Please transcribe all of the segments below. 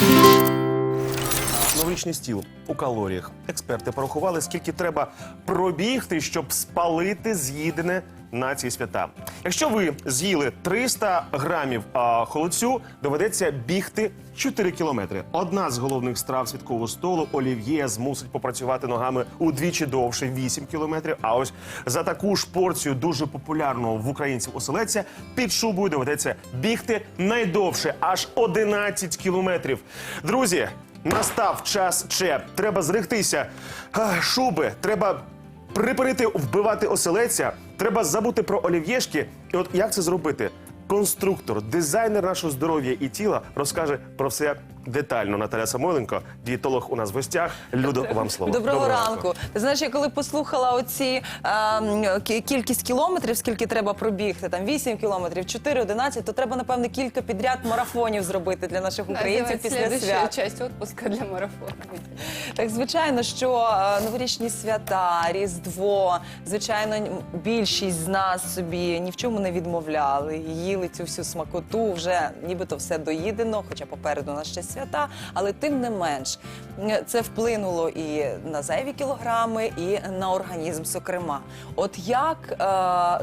Música Новорічний стіл у калоріях. Експерти порахували, скільки треба пробігти, щоб спалити з'їдене на ці свята. Якщо ви з'їли 300 грамів а, холодцю, доведеться бігти 4 кілометри. Одна з головних страв святкового столу олів'є змусить попрацювати ногами удвічі довше 8 кілометрів. А ось за таку ж порцію дуже популярного в українців оселедця під шубою доведеться бігти найдовше аж 11 кілометрів. Друзі, настав час че Треба зрихтися. шуби. Треба припинити вбивати оселеця. Треба забути про олів'єшки. І от як це зробити? Конструктор, дизайнер нашого здоров'я і тіла розкаже про все детально. Наталя Самойленко, дієтолог у нас в гостях. Людо, вам слово. Доброго, ранку. Ти знаєш, я коли послухала оці кі- кількість кілометрів, скільки треба пробігти, там 8 кілометрів, 4, 11, то треба, напевне, кілька підряд марафонів зробити для наших українців після свят. часть отпуска для марафона. Так, звичайно, що е, новорічні свята, Різдво, звичайно, більшість з нас собі ні в чому не відмовляли. Їли цю всю смакоту, вже нібито все доїдено, хоча попереду у нас ще свята, але тим не менш це вплинуло і на зайві кілограми, і на організм, зокрема. От як е,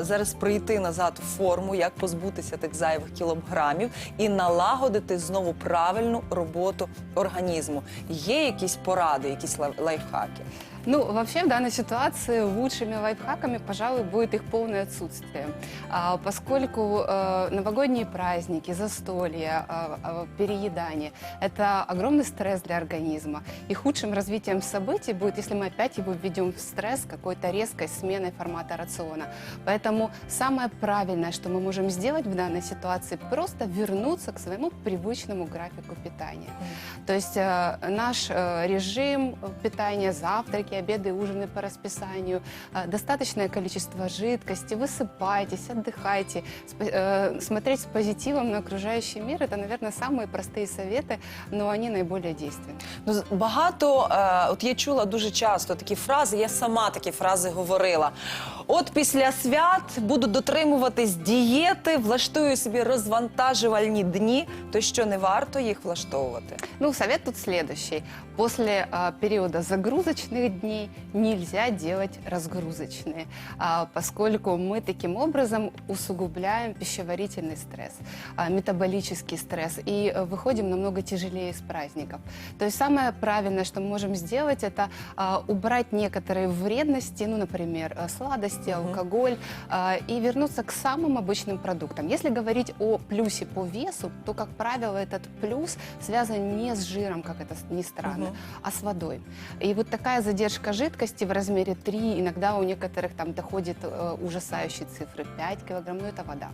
зараз прийти назад в форму, як позбутися тих зайвих кілограмів і налагодити знову правильну роботу організму? Є якісь поради, якісь лайфхаки? Ну, вообще в данной ситуации лучшими лайфхаками, пожалуй, будет их полное отсутствие. А, поскольку э, новогодние праздники, застолья, а, переедание – это огромный стресс для организма. И худшим развитием событий будет, если мы опять его введем в стресс какой-то резкой сменой формата рациона. Поэтому самое правильное, что мы можем сделать в данной ситуации, просто вернуться к своему привычному графику питания. То есть э, наш э, режим питания, завтраки, обеды, ужины по расписанию, э, достаточное количество жидкости, высыпайтесь, отдыхайте, Сп- э, смотреть с позитивом на окружающий мир – это, наверное, самые простые советы, но они наиболее действенны. Ну, з- багато, е, от я чула дуже часто такі фрази, я сама такі фрази говорила. От після свят буду дотримуватись дієти, влаштую собі розвантажувальні дні, то що не варто їх влаштовувати. Ну, совет тут следующий. После а, периода загрузочных дней нельзя делать разгрузочные, а, поскольку мы таким образом усугубляем пищеварительный стресс, а, метаболический стресс и э, выходим намного тяжелее из праздников. То есть самое правильное, что мы можем сделать, это а, убрать некоторые вредности, ну, например, э, сладости, алкоголь, и вернуться к самым обычным продуктам. Если говорить о плюсе по весу, то, как правило, этот плюс связан не с жиром, как это ни странно, а с водой. И вот такая задержка жидкости в размере 3, иногда у некоторых там доходит э, ужасающие цифры 5 килограмм, ну это вода.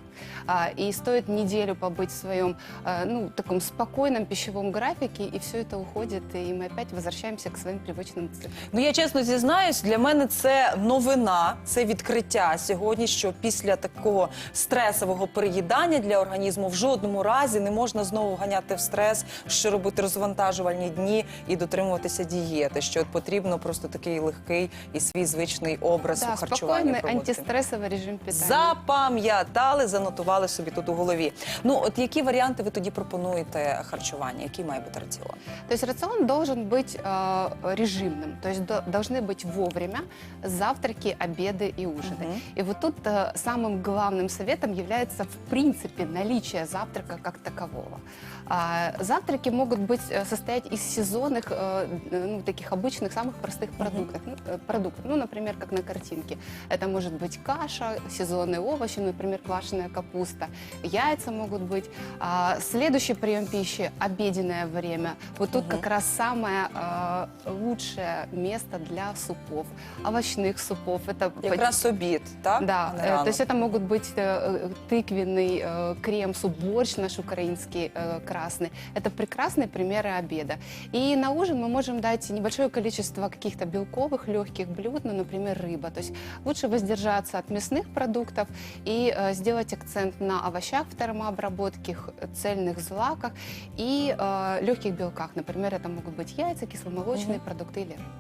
А, и стоит неделю побыть в своем, э, ну, таком спокойном пищевом графике, и все это уходит, и мы опять возвращаемся к своим привычным цифрам. Ну я чесно зізнаюсь, для мене це новина, це відкриття сьогодні. Що після такого стресового переїдання для організму в жодному разі не можна знову ганяти в стрес, що робити розвантажувальні дні і дотримуватися дієти. Що от потрібно просто такий легкий і свій звичний образ Да, у харчуванні спокойный проводити. антистрессовый режим питания. Запам'ятали, занотували собі тут у голові. Ну от які варіанти ви тоді пропонуєте харчування? Який має бути раціон? То есть рацион должен быть э, режимным, то есть до- должны быть вовремя завтраки, обеды и ужины. Мгм. И вот тут э, самым главным советом является в принципе наличие завтрака как такового. А, завтраки могут быть э, состоять из сезонных, э, ну, таких обычных, самых простых продуктов. Ну, э, продуктов. Ну, например, как на картинке. Это может быть каша, сезонные овощи, например, квашеная капуста. Яйца могут быть. А, следующий прием пищи – обеденное время. Вот тут Мгм. как раз самое э, лучшее место для супов, овощных супов. Это Якраз обід, так? да, а не э, то есть это могут быть э, тыквенный крем, суп, борщ наш украинский красный. Это прекрасные примеры обеда. И на ужин мы можем дать небольшое количество каких-то белковых легких блюд, ну, например, рыба. То есть лучше воздержаться от мясных продуктов и э, сделать акцент на овощах в термообработке, х- цельных злаках и э, легких белках. Например, это могут быть яйца, кисломолочные Мгм. продукты или рыба.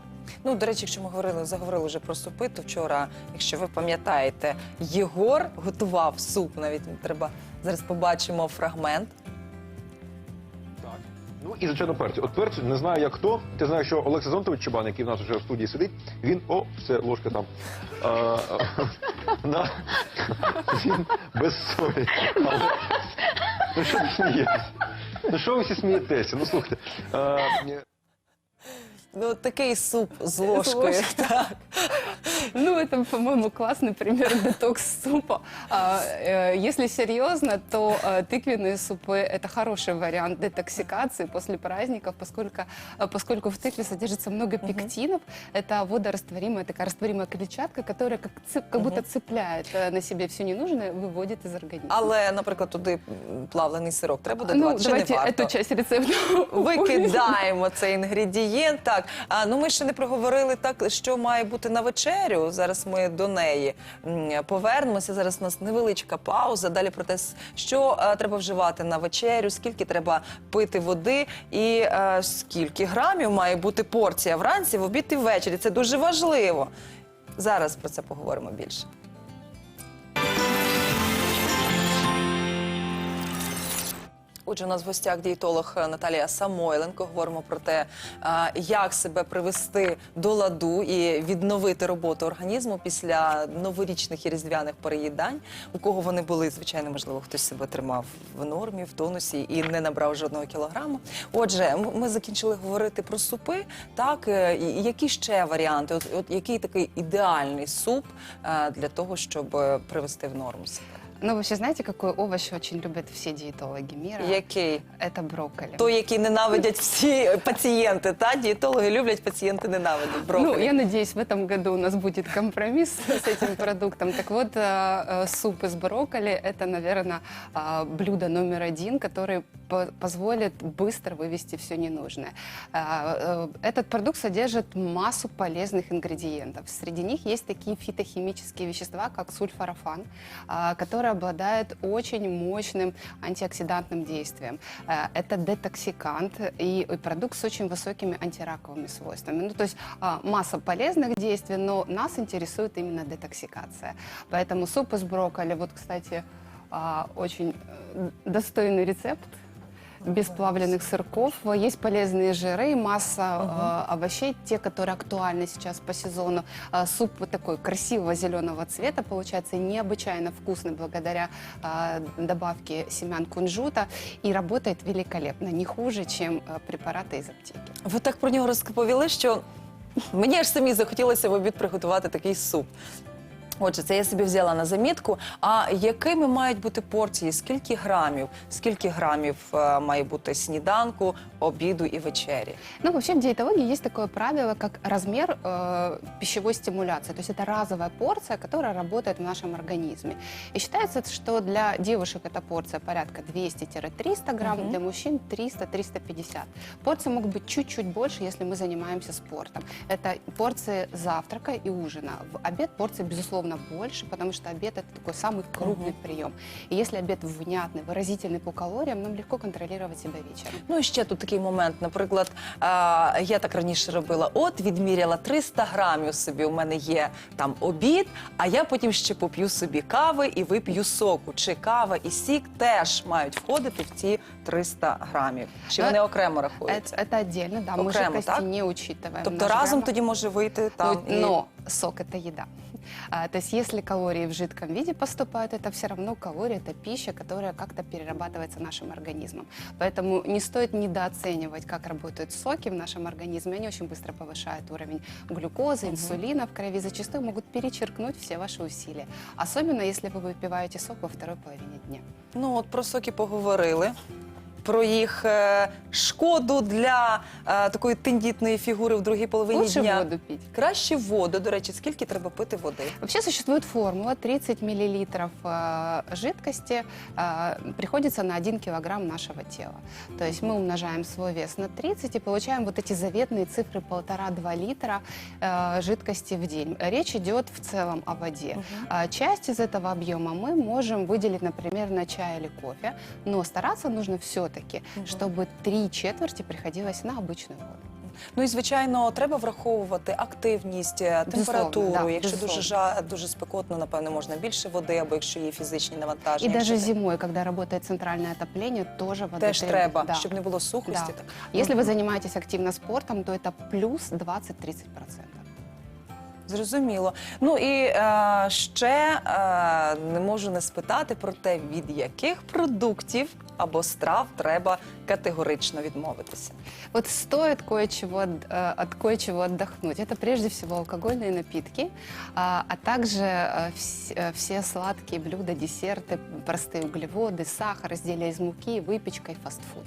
Ну, до речі, якщо ми говорили, заговорили вже про супи, то вчора, якщо ви пам'ятаєте, Єгор готував суп. Навіть треба зараз побачимо фрагмент. І звичайно перцю. От перцю не знаю як хто. Ти знаєш, що Олег Сезонтович Чабан, який в нас вже в студії сидить, він о, все, ложка там. А, на, він без солі. Але, ну що ви смієтесь? Ну що ви всі смієтеся? Ну слухайте. А, Ну, такий суп з ложкою. Так. Ну, это, по-моему, классный пример детокс-супа. А, э, Если серьезно, то э, тыквенные супы – это хороший вариант детоксикации после праздников, поскольку, э, поскольку в тыкве содержится много пектинов. Это водорастворимая, такая растворимая клетчатка, которая как, цып- как будто цепляет э, на себе все ненужное, выводит из организма. Але, наприклад, туди м, плавлений сирок треба ну, додавати, чи не давайте варто? эту часть рецепта Викидаємо цей інгредієнт. Так, а ну ми ще не проговорили так, що має бути на вечерю. Зараз ми до неї повернемося. Зараз у нас невеличка пауза. Далі про те, що е, треба вживати на вечерю, скільки треба пити води, і е, скільки грамів має бути порція вранці, в обід і ввечері. Це дуже важливо. Зараз про це поговоримо більше. Отже, у нас в гостях дієтолог Наталія Самойленко. Говоримо про те, як себе привести до ладу і відновити роботу організму після новорічних і різдвяних переїдань. У кого вони були, звичайно, можливо, хтось себе тримав в нормі, в тонусі і не набрав жодного кілограму. Отже, ми закінчили говорити про супи. Так, е, які ще варіанти? От, от який такий ідеальний суп е, для того, щоб е, привести в норму себе? Ну, вообще, знаете, какой овощ очень любят все диетологи мира? Який? Это брокколи. Той, який ненавидять всі пацієнти, та дієтологи люблять, пацієнти ненавидять брокколі. Ну, я надеюсь, в этом году у нас будет компромисс с этим продуктом. Так вот, э, э, суп из брокколи – это, наверное, блюдо номер один, который по- позволит быстро вывести все ненужное. А, э, Этот продукт содержит массу полезных ингредиентов. Среди них есть такие фитохимические вещества, как сульфорафан, а, который обладает очень мощным антиоксидантным действием. Э, Это детоксикант и и продукт с очень высокими антираковыми свойствами. Ну, то есть а, масса полезных действий, но нас интересует именно детоксикация. Поэтому суп из брокколи, вот, кстати, а, очень э, достойный рецепт без плавленных сырков. Есть полезные жиры, масса э, овощей, те, которые актуальны сейчас по сезону. А, суп вот такой красивого зеленого цвета получается необычайно вкусный благодаря а, добавке семян кунжута и работает великолепно, не хуже, чем э, препараты из аптеки. Ви так про нього розповіли, що мені аж самі захотілося в обід приготувати такий суп. Отже, це я собі взяла на замітку. А якими мають бути порції? Скільки грамів? Скільки грамів е, має бути сніданку, обіду і вечері? Ну, вообще в диетологии есть такое правило, как размер э, пищевой стимуляции. То есть это разовая порция, которая работает в нашем организме. И считается, что для девушек эта порция порядка 200-300 грамм, Мгм. для мужчин 300-350. Порции могут быть чуть-чуть больше, если мы занимаемся спортом. Это порции завтрака и ужина. В обед порции, безусловно, больше, потому что обед это такой самый крупный прием. И если обед внятный, выразительный по калориям, нам легко контролировать себя вечером. Ну і ще тут такий момент. Наприклад, а, я так раніше робила: от відміряла 300 грамів собі. У мене є там обід, а я потім ще поп'ю собі кави і вип'ю соку. Чи кава і сік теж мають входити в ці 300 грамів? Чи Е, вони окремо рахуються? Это, это отдельно, да, мы Окремо, жидкости так? не учитываем. Тобто Наш разом грамм- тоді може вийти там. Ну, і- Но сок это еда. А, то есть если калории в жидком виде поступают, это все равно калории, это пища, которая как-то перерабатывается нашим организмом. Поэтому не стоит недооценивать, как работают соки в нашем организме. Они очень быстро повышают уровень глюкозы, инсулина в крови, зачастую могут перечеркнуть все ваши усилия. Особенно если вы выпиваете сок во второй половине дня. Ну от про соки поговорили. Про їх е, шкоду для е, такої тендітної фігури в другій половині Лучше дня. воду пить. Краще воду. До речі, скільки треба пити води? Вообще существует формула 30 миллилитров э, жидкости э, приходится на 1 килограмм нашего тела. То есть мы умножаем свой вес на 30 и получаем вот эти заветные цифры 1,5-2 литра э, жидкости в день. Речь идет в целом о воде. А Часть из этого объема мы можем выделить, например, на чай или кофе, но стараться нужно все-таки, чтобы три четверти приходилось на обычную воду. Ну і звичайно, треба враховувати активність, е, Безусловно, температуру. да, якщо дуже безусловно. жа дуже спекотно, напевно, можна більше води, або якщо є фізичні И навантаження. даже якщо зимой, когда работает центральное отопление, тоже воды теж требует. треба, Да. щоб не було сухості. Да. Так. Если вы занимаетесь активно спортом, то это плюс 20-30%. Зрозуміло. Ну і е, ще е, не можу не спитати про те, від яких продуктів або страв треба категорично відмовитися. Вот стоит кое-чего, э, от кое-чего отдохнуть. Это прежде всего алкогольные напитки, а, а также э, вс- э, все сладкие блюда, десерты, простые углеводы, сахар, изделия из муки, выпечка и фастфуд.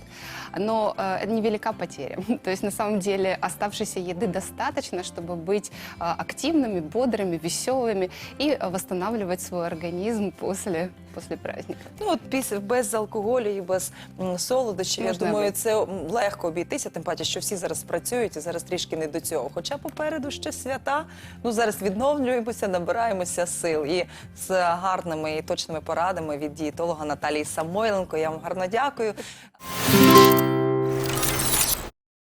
Но э, невелика потеря. То есть на самом деле оставшейся еды достаточно, чтобы быть э, активными, бодрыми, веселыми и э, восстанавливать свой организм после, после праздника. Ну от після без алкоголю і без м, солодощів. Можна я думаю, це м, легко обійтися, тим паче, що всі зараз працюють і зараз трішки не до цього. Хоча попереду ще свята. Ну зараз відновлюємося, набираємося сил. І з гарними і точними порадами від дієтолога Наталії Самойленко. Я вам гарно дякую.